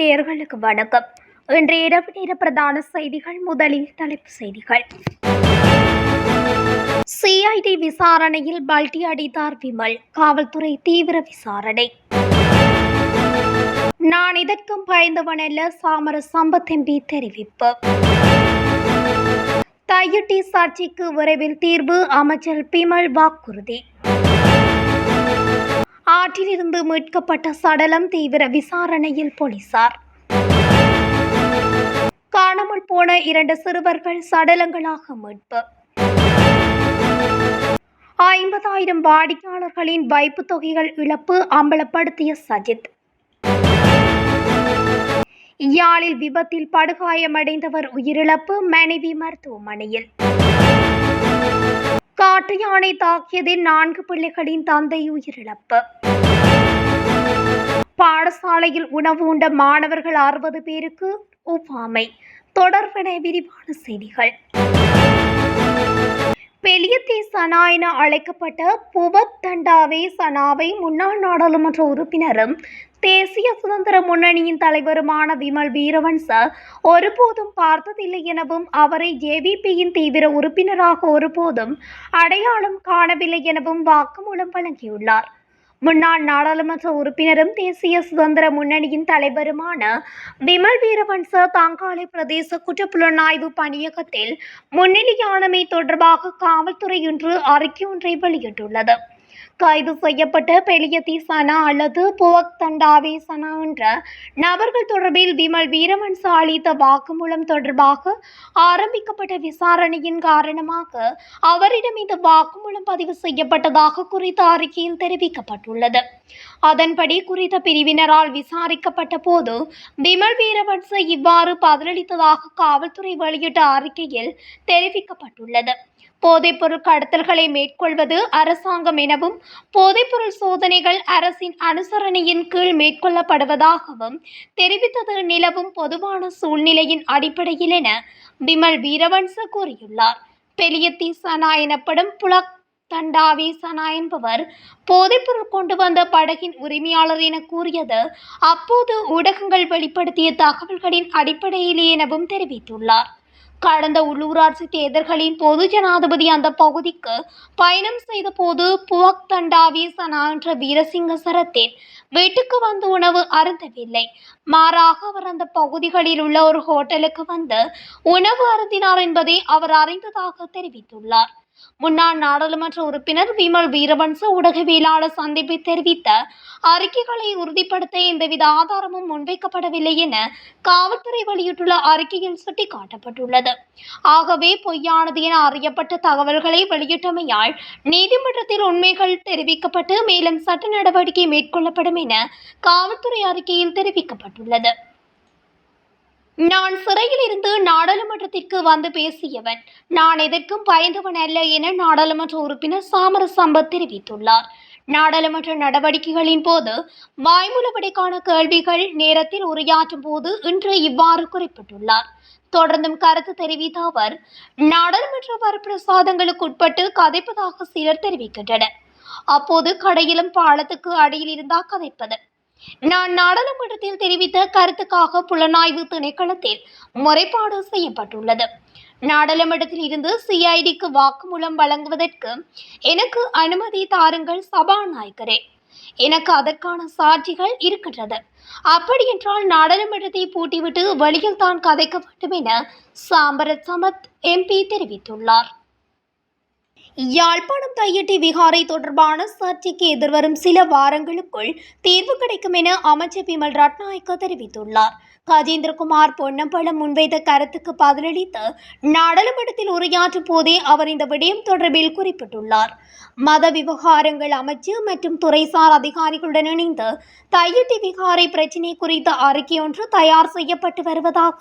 நேயர்களுக்கு வணக்கம். இன்றைய இரவு நேர பிரதான செய்திகள் முதலில் தலைப்பு செய்திகள். சிஐடி விசாரணையில் பல்டி அடித்தார் விமல் காவல்துறை தீவிர விசாரணை. நான் இதற்கும் பயந்தவன் அல்ல சாமர சம்பத் எம்பி தெரிவிப்பு. தையிட்டி சாட்சிக்கு விரைவில் தீர்வு அமைச்சர் பிமல் வாக்குறுதி. ஆற்றிலிருந்து மீட்கப்பட்ட சடலம் தீவிர விசாரணையில் போலீசார். காணாமல் போன இரண்டு சிறுவர்கள் சடலங்களாக மீட்பு. ஐம்பதாயிரம் வாடிக்கையாளர்களின் வைப்பு தொகைகள் இழப்பு அம்பலப்படுத்திய சஜித். யாழில் விபத்தில் படுகாயமடைந்தவர் உயிரிழப்பு மனைவி மருத்துவமனையில். காட்டு யானை தாக்கியதில் நான்கு பிள்ளைகளின் தந்தை உயிரிழப்பு. பாடசாலையில் உணவு உண்ட மாணவர்கள் அறுபது பேருக்கு ஒவ்வாமை. தொடர்பென விரிவான செய்திகள். பெலியத்தி சனா என அழைக்கப்பட்ட புவத்தண்டாவே சனாவை முன்னாள் நாடாளுமன்ற உறுப்பினரும் தேசிய சுதந்திர முன்னணியின் தலைவருமான விமல் வீரவன்ச ஒருபோதும் பார்த்ததில்லை எனவும் அவரை ஜேவிபியின் தீவிர உறுப்பினராக ஒருபோதும் அடையாளம் காணவில்லை எனவும் வாக்குமூலம் வழங்கியுள்ளார். முன்னாள் நாடாளுமன்ற உறுப்பினரும் தேசிய சுதந்திர முன்னணியின் தலைவருமான விமல் வீரவன்ச தாங்காலை பிரதேச குற்றப்புலனாய்வு பணியகத்தில் முன்னிலையானமை தொடர்பாக காவல்துறை இன்று அறிக்கை ஒன்றை வெளியிட்டுள்ளது. கைது செய்யப்பட்ட பெலியத்தி சனா அல்லது புவக் தண்டாவே சனா என்ற நபர்கள் தொடர்பில் விமல் வீரவன்ச அளித்த வாக்குமூலம் தொடர்பாக ஆரம்பிக்கப்பட்ட விசாரணையின் காரணமாக அவரிடம் இந்த வாக்குமூலம் பதிவு செய்யப்பட்டதாக குறித்த அறிக்கையில் தெரிவிக்கப்பட்டுள்ளது. அதன்படி குறித்த பிரிவினரால் விசாரிக்கப்பட்ட போது விமல் வீரவன்ச இவ்வாறு பதிலளித்ததாக காவல்துறை வெளியிட்ட அறிக்கையில் தெரிவிக்கப்பட்டுள்ளது. போதைப்பொருள் கடத்தல்களை மேற்கொள்வது அரசாங்கம் எனவும் போதைப்பொருள் சோதனைகள் அரசின் அனுசரணையின் கீழ் மேற்கொள்ளப்படுவதாகவும் தெரிவித்தது நிலவும் பொதுவான சூழ்நிலையின் அடிப்படையில் என விமல் வீரவன்ச கூறியுள்ளார். பெலியத்தி சனா எனப்படும் புலக் தண்டாவி சனா என்பவர் போதைப்பொருள் கொண்டு வந்த படகின் உரிமையாளர் என கூறியது அப்போது ஊடகங்கள் வெளிப்படுத்திய தகவல்களின் அடிப்படையிலே எனவும் தெரிவித்துள்ளார். கடந்த உள்ளூராட்சி தேர்தல்களின் பொது ஜனாதிபதி அந்த பகுதிக்கு பயணம் செய்த போது புவக் தண்டாவி சனா என்ற வீரசிங்க சரத்தின் வீட்டுக்கு வந்து உணவு அருந்தவில்லை. மாறாக அவர் அந்த பகுதிகளில் உள்ள ஒரு ஹோட்டலுக்கு வந்து உணவு அருந்தினார் என்பதை அவர் அறிந்ததாக தெரிவித்துள்ளார். முன்னாள் நாடாளுமன்ற உறுப்பினர் விமல் வீரவன்ச ஊடகவியலாளர் சந்திப்பை தெரிவித்த அறிக்கைகளை உறுதிப்படுத்த எந்தவித ஆதாரமும் முன்வைக்கப்படவில்லை என காவல்துறை வெளியிட்டுள்ள அறிக்கையில் சுட்டிக்காட்டப்பட்டுள்ளது. ஆகவே பொய்யானது என அறியப்பட்ட தகவல்களை வெளியிட்டமையால் நீதிமன்றத்தில் உண்மைகள் தெரிவிக்கப்பட்டு மேலும் சட்ட நடவடிக்கை மேற்கொள்ளப்படும் என காவல்துறை அறிக்கையில் தெரிவிக்கப்பட்டுள்ளது. நான் சிறையில் இருந்து நாடாளுமன்றத்திற்கு வந்து பேசியவன். நான் எதற்கும் பயந்தவன் அல்ல என நாடாளுமன்ற உறுப்பினர் சாமர சம்பத் தெரிவித்துள்ளார். நாடாளுமன்ற நடவடிக்கைகளின் போது வாய்மூலப்படைக்கான கேள்விகள் நேரத்தில் உரையாற்றும் போது இன்று இவ்வாறு குறிப்பிட்டுள்ளார். தொடர்ந்தும் கருத்து தெரிவித்த அவர் நாடாளுமன்ற வரப்பிரசாதங்களுக்கு உட்பட்டு கதைப்பதாக சிலர் தெரிவிக்கின்றனர். அப்போது கடையிலும் பாலத்துக்கு அடியில் இருந்தா கதைப்பது. நான் நாடாளுமன்றத்தில் தெரிவித்த கருத்துக்காக புலனாய்வு திணைக்களத்தில் முறைப்பாடு செய்யப்பட்டுள்ளது. நாடாளுமன்றத்தில் இருந்து சிஐடிக்கு வாக்குமூலம் வழங்குவதற்கு எனக்கு அனுமதி தாருங்கள் சபாநாயகரே. எனக்கு அதற்கான சாட்சிகள் இருக்கின்றது. அப்படியென்றால் நாடாளுமன்றத்தை பூட்டிவிட்டு வெளியில் தான் கதைக்க வேண்டும் என சாம்பரத் சமத் எம்பி தெரிவித்துள்ளார். யாழ்ப்பாணம் தையட்டி விகாரை தொடர்பான சர்ச்சைக்கு எதிர்வரும் சில வாரங்களுக்குள் தீர்வு கிடைக்கும் என அமைச்சர் பிமல் ரட்நாயக்க தெரிவித்துள்ளார். கஜேந்திரகுமார் பொன்னம்பலம் முன்வைத்த கருத்துக்கு பதிலளித்து நாடாளுமன்றத்தில் உரையாற்றும் போதே அவர் இந்த விடயம் தொடர்பில் குறிப்பிட்டுள்ளார். மத விவகாரங்கள் அமைச்சு மற்றும் துறைசார் அதிகாரிகளுடன் இணைந்து தையிட்டி விகாரை பிரச்சினை குறித்த அறிக்கை ஒன்று தயார் செய்யப்பட்டு வருவதாக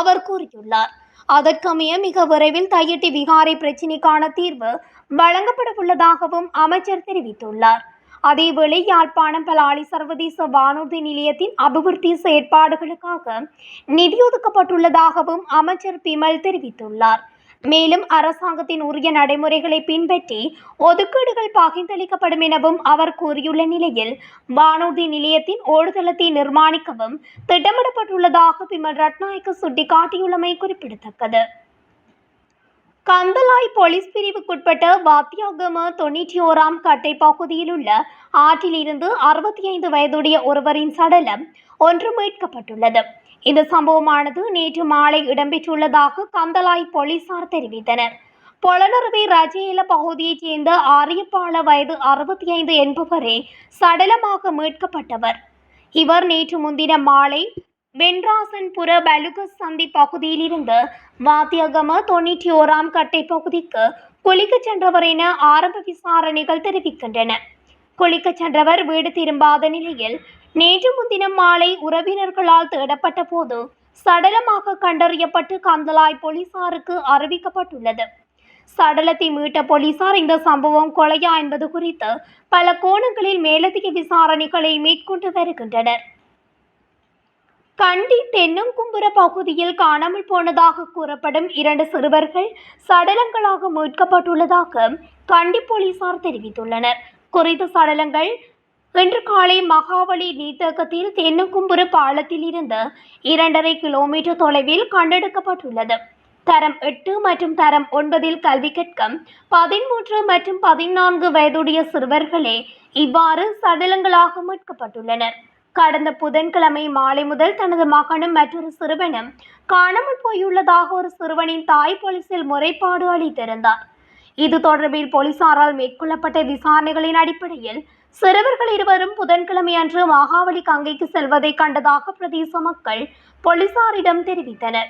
அவர் கூறியுள்ளார். அதற்கமைய மிக விரைவில் தையிட்டி விகாரை பிரச்சினைக்கான தீர்வு வழங்கப்பட உள்ளதாகவும் அமைச்சர் தெரிவித்துள்ளார். அதேவேளை யாழ்ப்பாணம் பலாலி சர்வதேச வானூர்தி நிலையத்தின் அபிவிருத்தி செயற்பாடுகளுக்காக நிதி ஒதுக்கப்பட்டுள்ளதாகவும் அமைச்சர் பிமல் தெரிவித்துள்ளார். மேலும் அரசாங்கத்தின் உரிய நடைமுறைகளை பின்பற்றி ஒதுக்கீடுகள் பகிர்ந்தளிக்கப்படும் எனவும் அவர் கூறியுள்ள நிலையில் வானூர்தி நிலையத்தின் ஓடுதளத்தை நிர்மாணிக்கவும் திட்டமிடப்பட்டுள்ளதாக பிமல் ரட்நாயக்க சுட்டிக்காட்டியுள்ளமை குறிப்பிடத்தக்கது. கந்தலாய் போலீஸ் பிரிவுக்குட்பட்ட வாத்தியாகம தொண்ணூற்றி ஓராம் கட்டை பகுதியில் உள்ள ஆற்றிலிருந்து அறுபத்தி ஐந்து வயதுடைய ஒருவரின் சடலம் ஒன்று மீட்கப்பட்டுள்ளது. இந்த சம்பவமானது நேற்று மாலை இடம்பெற்றுள்ளதாக கந்தலாய் போலீசார் தெரிவித்தனர். பொலனறுவை ரஜேல பகுதியைச் சேர்ந்த அரியப்பாள வயது அறுபத்தி ஐந்து என்பவரே சடலமாக மீட்கப்பட்டவர். இவர் நேற்று முன்தினம் மாலை வென்ராசன்புர பலுகஸ் சந்தி பகுதியிலிருந்து வாத்தியகம தொண்ணூற்றி ஓராம் கட்டை பகுதிக்கு குளிக்கச் சென்றவர் என ஆரம்ப விசாரணைகள் தெரிவிக்கின்றன. குளிக்கச் சென்றவர் வீடு திரும்பாத நிலையில் நேற்று முன்தினம் மாலை உறவினர்களால் தேடப்பட்ட போது சடலமாக கண்டறியப்பட்டு கந்தலாய் போலீசாருக்கு அறிவிக்கப்பட்டுள்ளது. சடலத்தை மீட்ட போலீசார் இந்த சம்பவம் கொலையா என்பது குறித்து பல கோணங்களில் மேலதிக விசாரணைகளை மேற்கொண்டு வருகின்றனர். கண்டி தென்னங்கும்புர பகுதியில் காணாமல் போனதாக கூறப்படும் இரண்டு சிறுவர்கள் சடலங்களாக மீட்கப்பட்டுள்ளதாக கண்டி போலீசார் தெரிவித்துள்ளனர். குறித்த சடலங்கள் இன்று காலை மகாவலி நீர்த்தேக்கத்தில் தென்னங்கும்புர பாலத்தில் இருந்து இரண்டரை கிலோமீட்டர் தொலைவில் கண்டெடுக்கப்பட்டுள்ளது. தரம் எட்டு மற்றும் தரம் ஒன்பதில் கல்வி கற்கும் பதிமூன்று மற்றும் பதினான்கு வயதுடைய சிறுவர்களே இவ்வாறு சடலங்களாக மீட்கப்பட்டுள்ளனர். கடந்த புதன்கிழமை மாலை முதல் தனது மகனும் மற்றொரு சிறுவனும் காணாமல் போயுள்ளதாக ஒரு சிறுவனின் தாய் போலீசில் முறைப்பாடு அளித்திருந்தார். இது தொடர்பில் போலீசாரால் மேற்கொள்ளப்பட்ட விசாரணைகளின் அடிப்படையில் சிறுவர்கள் இருவரும் புதன்கிழமை அன்று மகாவலி கங்கைக்கு செல்வதை கண்டதாக பிரதேச மக்கள் போலீசாரிடம் தெரிவித்தனர்.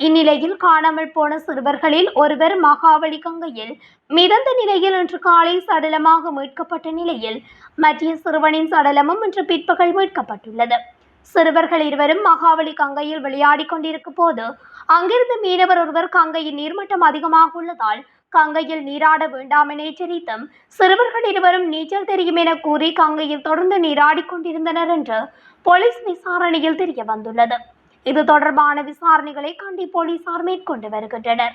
இந்நிலையில் காணாமல் போன சிறுவர்களில் ஒருவர் மகாவலி கங்கையில் மிதந்த நிலையில் இன்று காலை சடலமாக மீட்கப்பட்ட நிலையில் மத்திய சிறுவனின் சடலமும் இன்று பிற்பகல் மீட்கப்பட்டுள்ளது. சிறுவர்கள் இருவரும் மகாவலி கங்கையில் விளையாடிக் கொண்டிருக்கும் போது அங்கிருந்து மீனவர் ஒருவர் கங்கையின் நீர்மட்டம் அதிகமாக உள்ளதால் கங்கையில் நீராட வேண்டாம் என எச்சரித்தும். சிறுவர்கள் இருவரும் நீச்சல் தெரியும் என கூறி கங்கையில் தொடர்ந்து நீராடிக் கொண்டிருந்தனர் என்று போலீஸ் விசாரணையில் தெரிய வந்துள்ளது. இது தொடர்பான விசாரணைகளை கண்டி போலீசார் மேற்கொண்டு வருகின்றனர்.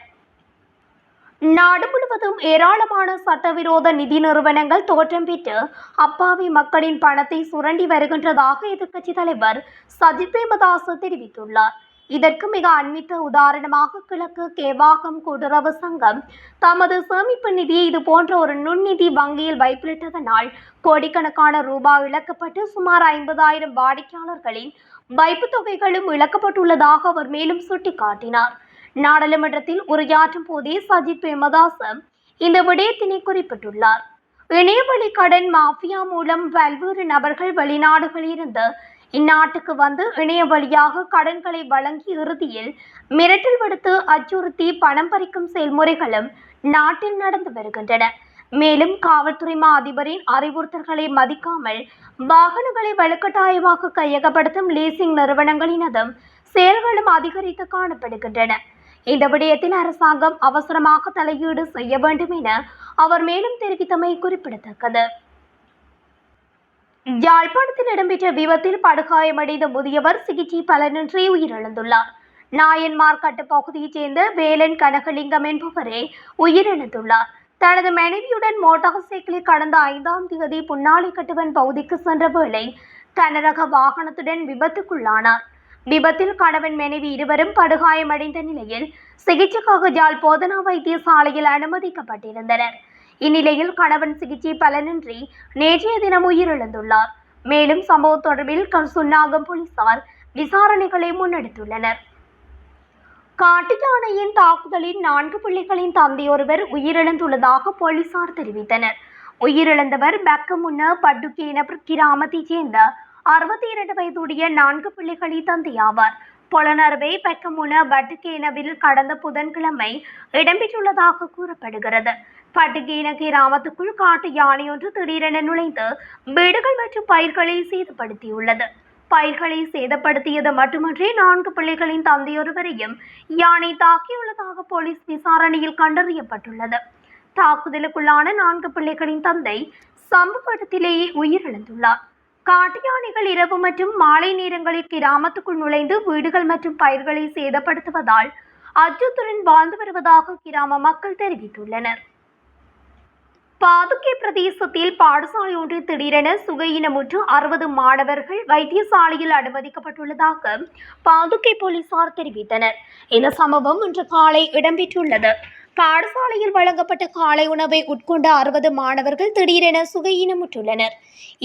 நாடு முழுவதும் ஏராளமான சட்டவிரோத நிதி நிறுவனங்கள் தோற்றம் பெற்று அப்பாவி மக்களின் பணத்தை சுரண்டி வருகின்றதாக எதிர்க்கட்சித் தலைவர் சஜித் பிரேமதாஸ் தெரிவித்துள்ளார். இதற்கு மிக அண்மித்த உதாரணமாக கிழக்கு கேவாகம் கூட்டுறவு சங்கம் தமது சேமிப்பு நிதியை இது போன்ற ஒரு நுண்ணிதி வங்கியில் வைப்பிலிட்டதனால் கோடிக்கணக்கான ரூபாய் இழக்கப்பட்டு சுமார் ஐம்பதாயிரம் வாடிக்கையாளர்களின் வைப்பு தொகைகளும் இழக்கப்பட்டுள்ளதாக அவர் மேலும் சுட்டிக்காட்டினார். நாடாளுமன்றத்தில் உரையாற்றும் போதே சஜித் பிரேமதாசம் இந்த விடயத்தினை குறிப்பிட்டுள்ளார். இணையவழி கடன் மாஃபியா மூலம் பல்வேறு நபர்கள் வெளிநாடுகளிலிருந்து இந்நாட்டுக்கு வந்து இணைய வழியாக கடன்களை வழங்கி இறுதியில் மிரட்டல் விடுத்து அச்சுறுத்தி பணம் பறிக்கும் செயல்முறைகளும் நாட்டில் நடந்து வருகின்றன. மேலும் காவல்துறை மா அதிபரின் அறிவுறுத்தல்களை மதிக்காமல் வாகனங்களை வலுக்கட்டாயமாக கையகப்படுத்தும் லீசிங் நிறுவனங்களினதும் செயல்களும் அதிகரித்து காணப்படுகின்றன. இந்த விடயத்தில் அரசாங்கம் அவசரமாக தலையீடு செய்ய வேண்டும் என அவர் மேலும் தெரிவித்தமை குறிப்பிடத்தக்கது. யாழ்ப்பாணத்தில் இடம்பெற்ற விபத்தில் படுகாயமடைந்த முதியவர் சிகிச்சை பலனின்றி உயிரிழந்துள்ளார். நாயன்மார்கட்டு பகுதியைச் சேர்ந்த வேலன் கனகலிங்கம் என்பவரே உயிரிழந்துள்ளார். தனது மனைவியுடன் மோட்டார் சைக்கிளில் கடந்த ஐந்தாம் தேதி புன்னாலை கட்டுவன் பகுதிக்கு சென்ற வேளை கனரக வாகனத்துடன் விபத்துக்குள்ளானார். விபத்தில் கணவன் மனைவி இருவரும் படுகாயமடைந்த நிலையில் சிகிச்சைக்காக ஜாழ் போதனா வைத்தியசாலையில் அனுமதிக்கப்பட்டிருந்தனர். இந்நிலையில் கணவன் சிகிச்சை பலனின்றி நேற்றைய தினம் உயிரிழந்துள்ளார். மேலும் சம்பவம் தொடர்பில் சுன்னாகம் போலீசார் விசாரணைகளை முன்னெடுத்துள்ளனர். காட்டு யானையின் தாக்குதலில் நான்கு பிள்ளைகளின் தந்தையொருவர் உயிரிழந்துள்ளதாக போலீசார் தெரிவித்தனர். உயிரிழந்தவர் பக்கமுன்ன பட்டுக்கேன கிராமத்தைச் சேர்ந்த அறுபத்தி இரண்டு வயதுடைய நான்கு பிள்ளைகளின் தந்தையாவார். பொலனறுவை பெக்கமுன பட்டுகேனவில் கடந்த புதன்கிழமை இடம்பெற்றுள்ளதாக கூறப்படுகிறது. பட்டுகேன கிராமத்துக்குள் காட்டு யானை ஒன்று திடீரென நுழைந்து வீடுகள் மற்றும் பயிர்களை சேதப்படுத்தியுள்ளது. பயிர்களை சேதப்படுத்தியது மட்டுமன்றி நான்கு பிள்ளைகளின் தந்தையொருவரையும் யானை தாக்கியுள்ளதாக போலீஸ் விசாரணையில் கண்டறியப்பட்டுள்ளது. தாக்குதலுக்குள்ளான நான்கு பிள்ளைகளின் தந்தை சம்பவ இடத்திலேயே உயிரிழந்துள்ளார். காட்டு யானைகள் இரவு மற்றும் மாலை நேரங்களில் கிராமத்துக்குள் நுழைந்து வீடுகள் மற்றும் பயிர்களை சேதப்படுத்துவதால் அச்சத்துடன் வாழ்ந்து வருவதாக கிராம மக்கள் தெரிவித்துள்ளனர். பாதுகை பிரதேசத்தில் பாடசாலை ஒன்றில் திடீரென சுகையினமுற்று அறுபது மாணவர்கள் வைத்தியசாலையில் அனுமதிக்கப்பட்டுள்ளதாக பாதுகை போலீசார் தெரிவித்தனர். இந்த சம்பவம் இன்று காலை இடம்பெற்றுள்ளது. பாடசாலையில் வழங்கப்பட்ட காலை உணவை உட்கொண்ட அறுபது மாணவர்கள் திடீரென சுகையினமுற்றுள்ளனர்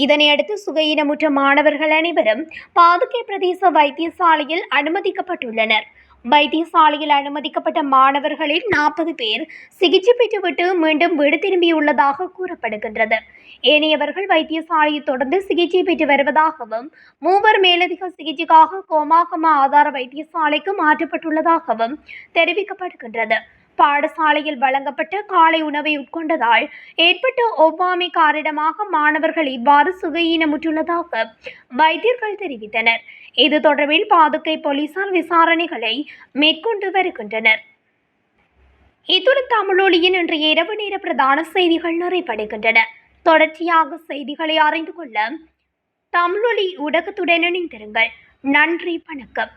இதனையடுத்து சுகையினமுற்ற மாணவர்கள் அனைவரும் பாதுகை பிரதேச வைத்தியசாலையில் அனுமதிக்கப்பட்டுள்ளனர். வைத்தியசாலையில் அனுமதிக்கப்பட்ட மாணவர்களில் நாற்பது பேர் சிகிச்சை பெற்றுவிட்டு மீண்டும் வீடு திரும்பியுள்ளதாக கூறப்படுகின்றது. ஏனையவர்கள் வைத்தியசாலையில் தொடர்ந்து சிகிச்சை பெற்று வருவதாகவும் மூவர் மேலதிக சிகிச்சைக்காக கோமாகம ஆதார வைத்தியசாலைக்கு மாற்றப்பட்டுள்ளதாகவும் தெரிவிக்கப்படுகின்றது. பாடசாலையில் வழங்கப்பட்ட காலை உணவை உட்கொண்டதால் ஏற்பட்ட ஒவ்வாமை காரணமாக மாணவர்கள் இவ்வாறு சுகையீனமுற்றுள்ளதாக வைத்தியர்கள் தெரிவித்தனர். இது தொடர்பில் பாதுகை போலீசார் விசாரணைகளை மேற்கொண்டு வருகின்றனர். இத்துடன் தமிழொலியின் இன்று இரவு நேர பிரதான செய்திகள் நிறைவடைகின்றன. தொடர்ச்சியாக செய்திகளை அறிந்து கொள்ள தமிழொலி ஊடகத்துடன் இணைந்திருங்கள். நன்றி வணக்கம்.